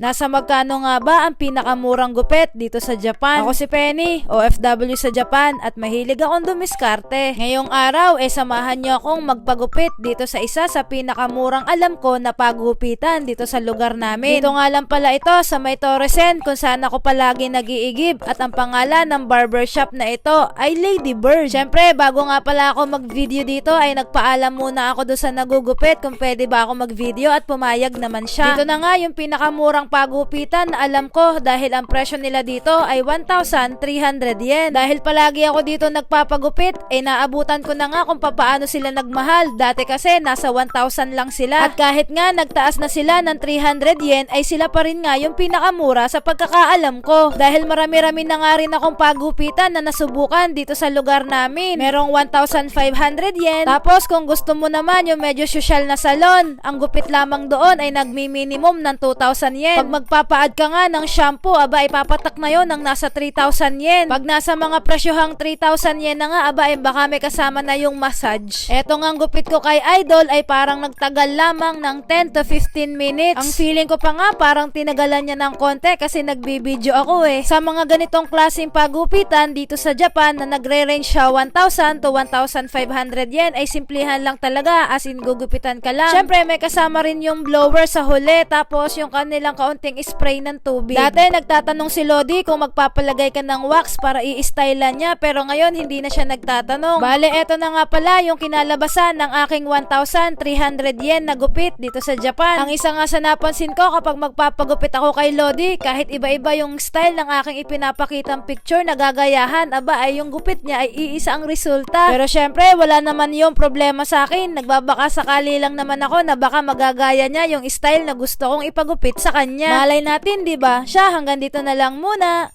Nasa magkano nga ba ang pinakamurang gupit dito sa Japan? Ako si Penny, OFW sa Japan at mahilig akong dumiskarte. Ngayong araw, eh samahan niyo akong magpagupit dito sa isa sa pinakamurang alam ko na pagupitan dito sa lugar namin. Dito nga lang pala ito sa May Torresen kung saan ako palagi nagiigib at ang pangalan ng barbershop na ito ay Lady Bird. Siyempre, bago nga pala ako mag-video dito ay nagpaalam muna ako doon sa nagugupit kung pwede ba ako mag-video at pumayag naman siya. Dito na nga yung pinakamurang pagupitan alam ko dahil ang presyo nila dito ay 1,300 yen. Dahil palagi ako dito nagpapagupit, eh naabutan ko na nga kung papaano sila nagmahal. Dati kasi nasa 1,000 lang sila. At kahit nga nagtaas na sila ng 300 yen, ay sila pa rin nga yung pinakamura sa pagkakaalam ko. Dahil marami-rami na nga rin akong pagupitan na nasubukan dito sa lugar namin. Merong 1,500 yen. Tapos kung gusto mo naman yung medyo social na salon, ang gupit lamang doon ay nagmi-minimum ng 2,000 yen. Pag magpapaad ka nga ng shampoo, aba ipapatak na yon ng nasa 3,000 yen. Pag nasa mga presyohang 3,000 yen na nga, aba ay baka may kasama na yung massage. Eto nga gupit ko kay Idol ay parang nagtagal lamang ng 10 to 15 minutes. Ang feeling ko pa nga parang tinagalan niya ng konti kasi nagbibideo ako eh. Sa mga ganitong klaseng pagupitan dito sa Japan na nagre-range siya 1,000 to 1,500 yen ay simplihan lang talaga as in gugupitan ka lang. Syempre may kasama rin yung blower sa huli tapos yung kanilang kaunting spray ng tubig. Dati nagtatanong si Lodi kung magpapalagay ka ng wax para i-stylean niya pero ngayon hindi na siya nagtatanong. Bale eto na nga pala yung kinalabasan ng aking 1,300 yen na gupit dito sa Japan. Ang isa nga sa napansin ko kapag magpapagupit ako kay Lodi kahit iba-iba yung style ng aking ipinapakitang picture na gagayahan aba ay yung gupit niya ay iisa ang resulta. Pero syempre wala naman yung problema sa akin. Nagbabaka sakali lang naman ako na baka magagaya niya yung style na gusto kong ipagupit sa kanya. Malay natin, 'di ba? Siya hanggang dito na lang muna.